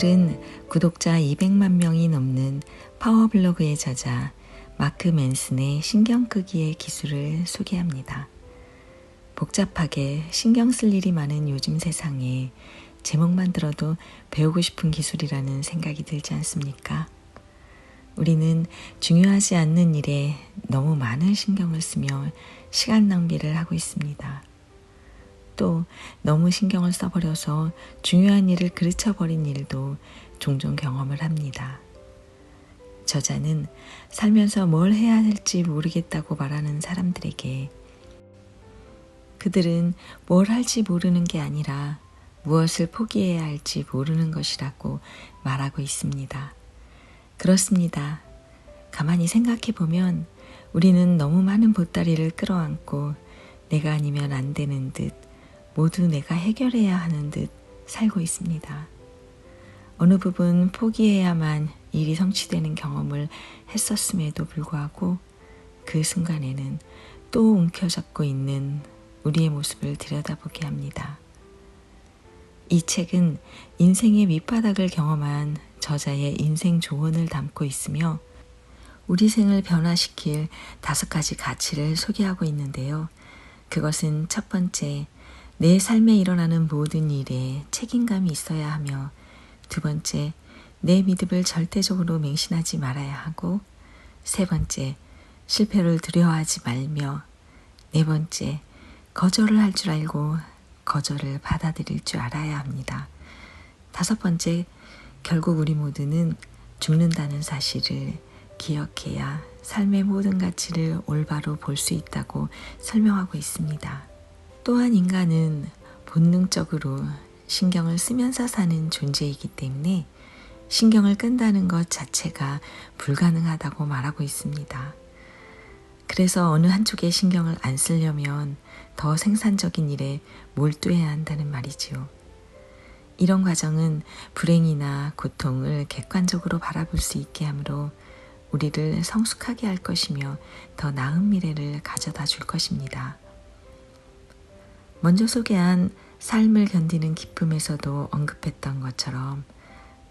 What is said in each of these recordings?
오늘은 구독자 200만 명이 넘는 파워블로그의 저자 마크 맨슨의 신경 끄기의 기술을 소개합니다. 복잡하게 신경 쓸 일이 많은 요즘 세상에 제목만 들어도 배우고 싶은 기술이라는 생각이 들지 않습니까? 우리는 중요하지 않는 일에 너무 많은 신경을 쓰며 시간 낭비를 하고 있습니다. 또 너무 신경을 써버려서 중요한 일을 그르쳐버린 일도 종종 경험을 합니다. 저자는 살면서 뭘 해야 할지 모르겠다고 말하는 사람들에게 그들은 뭘 할지 모르는 게 아니라 무엇을 포기해야 할지 모르는 것이라고 말하고 있습니다. 그렇습니다. 가만히 생각해 보면 우리는 너무 많은 보따리를 끌어안고 내가 아니면 안 되는 듯 모두 내가 해결해야 하는 듯 살고 있습니다. 어느 부분 포기해야만 일이 성취되는 경험을 했었음에도 불구하고 그 순간에는 또 움켜잡고 있는 우리의 모습을 들여다보게 합니다. 이 책은 인생의 밑바닥을 경험한 저자의 인생 조언을 담고 있으며 우리 생을 변화시킬 다섯 가지 가치를 소개하고 있는데요. 그것은 첫 번째, 내 삶에 일어나는 모든 일에 책임감이 있어야 하며 두 번째, 내 믿음을 절대적으로 맹신하지 말아야 하고 세 번째, 실패를 두려워하지 말며 네 번째, 거절을 할 줄 알고 거절을 받아들일 줄 알아야 합니다. 다섯 번째, 결국 우리 모두는 죽는다는 사실을 기억해야 삶의 모든 가치를 올바로 볼 수 있다고 설명하고 있습니다. 또한 인간은 본능적으로 신경을 쓰면서 사는 존재이기 때문에 신경을 끈다는 것 자체가 불가능하다고 말하고 있습니다. 그래서 어느 한쪽에 신경을 안 쓰려면 더 생산적인 일에 몰두해야 한다는 말이지요. 이런 과정은 불행이나 고통을 객관적으로 바라볼 수 있게 하므로 우리를 성숙하게 할 것이며 더 나은 미래를 가져다 줄 것입니다. 먼저 소개한 삶을 견디는 기쁨에서도 언급했던 것처럼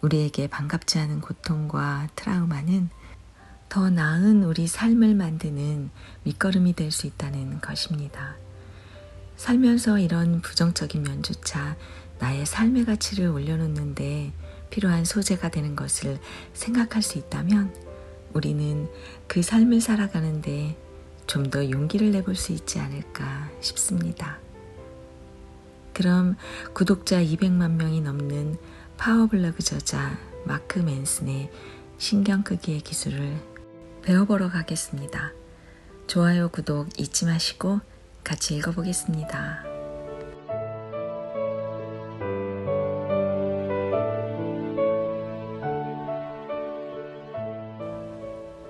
우리에게 반갑지 않은 고통과 트라우마는 더 나은 우리 삶을 만드는 밑거름이 될 수 있다는 것입니다. 살면서 이런 부정적인 면조차 나의 삶의 가치를 올려놓는데 필요한 소재가 되는 것을 생각할 수 있다면 우리는 그 삶을 살아가는데 좀 더 용기를 내볼 수 있지 않을까 싶습니다. 그럼 구독자 200만 명이 넘는 파워블로그 저자 마크 맨슨의 신경 끄기의 기술을 배워보러 가겠습니다. 좋아요, 구독 잊지 마시고 같이 읽어보겠습니다.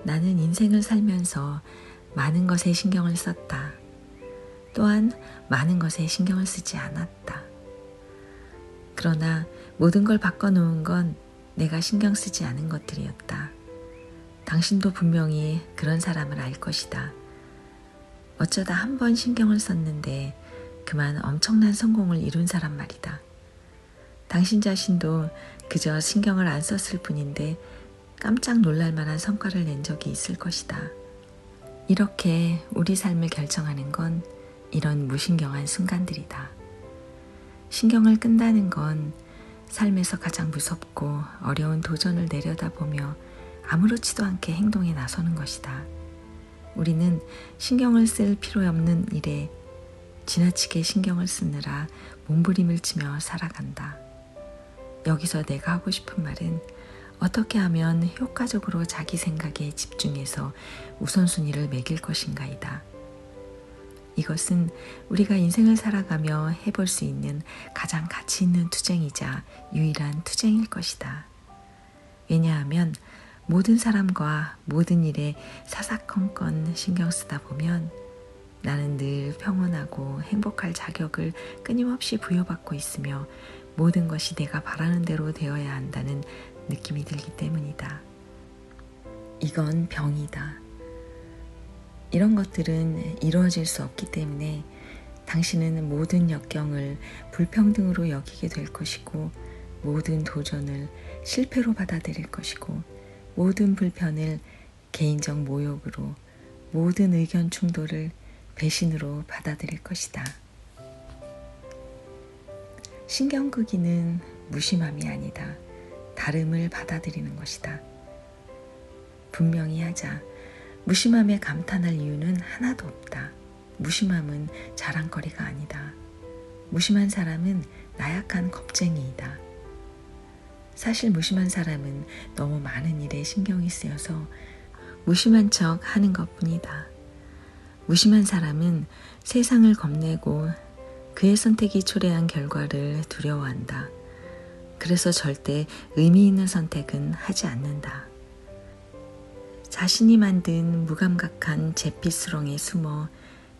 나는 인생을 살면서 많은 것에 신경을 썼다. 또한 많은 것에 신경을 쓰지 않았다. 그러나 모든 걸 바꿔놓은 건 내가 신경 쓰지 않은 것들이었다. 당신도 분명히 그런 사람을 알 것이다. 어쩌다 한 번 신경을 썼는데 그만 엄청난 성공을 이룬 사람 말이다. 당신 자신도 그저 신경을 안 썼을 뿐인데 깜짝 놀랄 만한 성과를 낸 적이 있을 것이다. 이렇게 우리 삶을 결정하는 건 이런 무신경한 순간들이다. 신경을 끈다는 건 삶에서 가장 무섭고 어려운 도전을 내려다보며 아무렇지도 않게 행동에 나서는 것이다. 우리는 신경을 쓸 필요 없는 일에 지나치게 신경을 쓰느라 몸부림을 치며 살아간다. 여기서 내가 하고 싶은 말은 어떻게 하면 효과적으로 자기 생각에 집중해서 우선순위를 매길 것인가이다. 이것은 우리가 인생을 살아가며 해볼 수 있는 가장 가치 있는 투쟁이자 유일한 투쟁일 것이다. 왜냐하면 모든 사람과 모든 일에 사사건건 신경 쓰다 보면 나는 늘 평온하고 행복할 자격을 끊임없이 부여받고 있으며 모든 것이 내가 바라는 대로 되어야 한다는 느낌이 들기 때문이다. 이건 병이다. 이런 것들은 이루어질 수 없기 때문에 당신은 모든 역경을 불평등으로 여기게 될 것이고 모든 도전을 실패로 받아들일 것이고 모든 불편을 개인적 모욕으로 모든 의견 충돌을 배신으로 받아들일 것이다. 신경끄기는 무심함이 아니다. 다름을 받아들이는 것이다. 분명히 하자. 무심함에 감탄할 이유는 하나도 없다. 무심함은 자랑거리가 아니다. 무심한 사람은 나약한 겁쟁이이다. 사실 무심한 사람은 너무 많은 일에 신경이 쓰여서 무심한 척 하는 것 뿐이다. 무심한 사람은 세상을 겁내고 그의 선택이 초래한 결과를 두려워한다. 그래서 절대 의미 있는 선택은 하지 않는다. 자신이 만든 무감각한 제피스렁에 숨어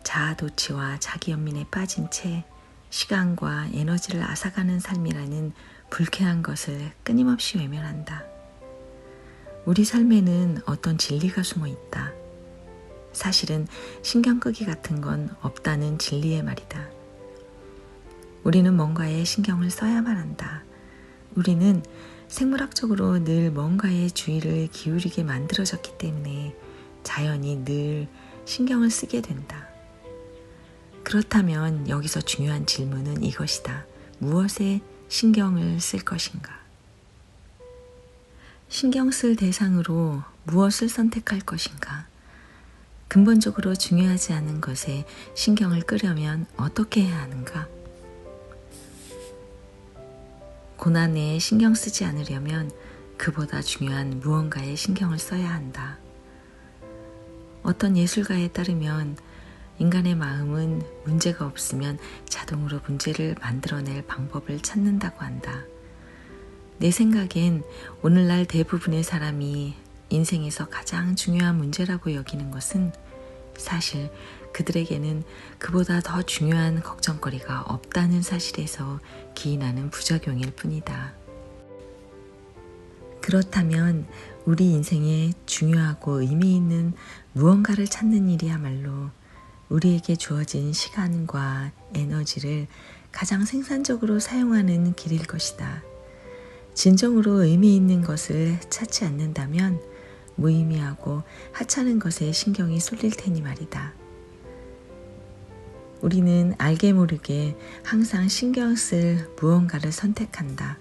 자아도취와 자기연민에 빠진 채 시간과 에너지를 앗아가는 삶이라는 불쾌한 것을 끊임없이 외면한다. 우리 삶에는 어떤 진리가 숨어 있다. 사실은 신경 끄기 같은 건 없다는 진리의 말이다. 우리는 뭔가에 신경을 써야만 한다. 우리는 생물학적으로 늘 뭔가에 주의를 기울이게 만들어졌기 때문에 자연히 늘 신경을 쓰게 된다. 그렇다면 여기서 중요한 질문은 이것이다. 무엇에 신경을 쓸 것인가? 신경 쓸 대상으로 무엇을 선택할 것인가? 근본적으로 중요하지 않은 것에 신경을 끄려면 어떻게 해야 하는가? 고난에 신경 쓰지 않으려면 그보다 중요한 무언가에 신경을 써야 한다. 어떤 예술가에 따르면 인간의 마음은 문제가 없으면 자동으로 문제를 만들어낼 방법을 찾는다고 한다. 내 생각엔 오늘날 대부분의 사람이 인생에서 가장 중요한 문제라고 여기는 것은 사실 그들에게는 그보다 더 중요한 걱정거리가 없다는 사실에서 기인하는 부작용일 뿐이다. 그렇다면 우리 인생에 중요하고 의미 있는 무언가를 찾는 일이야말로 우리에게 주어진 시간과 에너지를 가장 생산적으로 사용하는 길일 것이다. 진정으로 의미 있는 것을 찾지 않는다면 무의미하고 하찮은 것에 신경이 쏠릴 테니 말이다. 우리는 알게 모르게 항상 신경 쓸 무언가를 선택한다.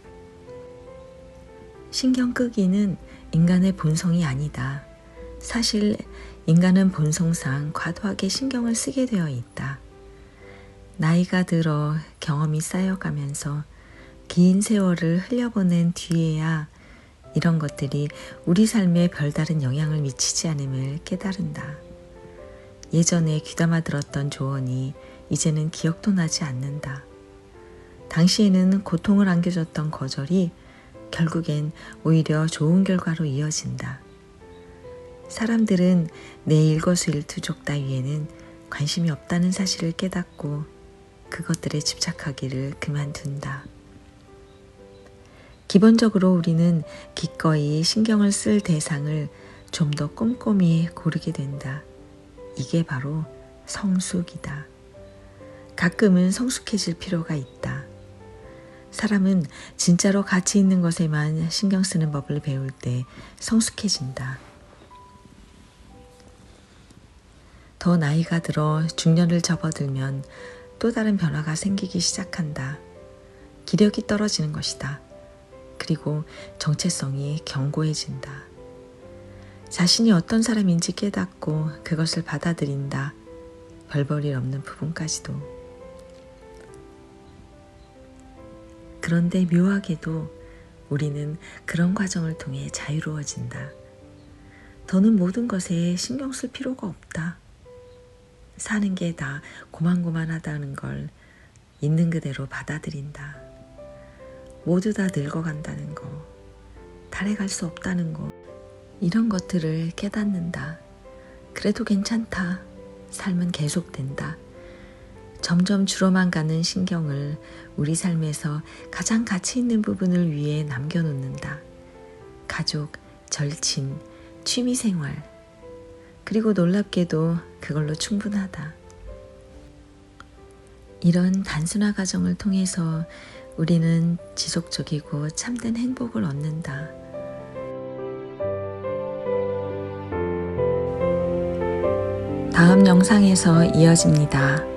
신경 끄기는 인간의 본성이 아니다. 사실 인간은 본성상 과도하게 신경을 쓰게 되어 있다. 나이가 들어 경험이 쌓여가면서 긴 세월을 흘려보낸 뒤에야 이런 것들이 우리 삶에 별다른 영향을 미치지 않음을 깨달은다. 예전에 귀담아 들었던 조언이 이제는 기억도 나지 않는다. 당시에는 고통을 안겨줬던 거절이 결국엔 오히려 좋은 결과로 이어진다. 사람들은 내 일거수일투족 따위에는 관심이 없다는 사실을 깨닫고 그것들에 집착하기를 그만둔다. 기본적으로 우리는 기꺼이 신경을 쓸 대상을 좀 더 꼼꼼히 고르게 된다. 이게 바로 성숙이다. 가끔은 성숙해질 필요가 있다. 사람은 진짜로 가치 있는 것에만 신경 쓰는 법을 배울 때 성숙해진다. 더 나이가 들어 중년을 접어들면 또 다른 변화가 생기기 시작한다. 기력이 떨어지는 것이다. 그리고 정체성이 견고해진다. 자신이 어떤 사람인지 깨닫고 그것을 받아들인다. 별볼일 없는 부분까지도. 그런데 묘하게도 우리는 그런 과정을 통해 자유로워진다. 더는 모든 것에 신경 쓸 필요가 없다. 사는 게 다 고만고만하다는 걸 있는 그대로 받아들인다. 모두 다 늙어간다는 거, 달에 갈 수 없다는 거, 이런 것들을 깨닫는다. 그래도 괜찮다. 삶은 계속된다. 점점 줄어만 가는 신경을 우리 삶에서 가장 가치 있는 부분을 위해 남겨놓는다. 가족, 절친, 취미 생활. 그리고 놀랍게도 그걸로 충분하다. 이런 단순화 과정을 통해서 우리는 지속적이고 참된 행복을 얻는다. 다음 영상에서 이어집니다.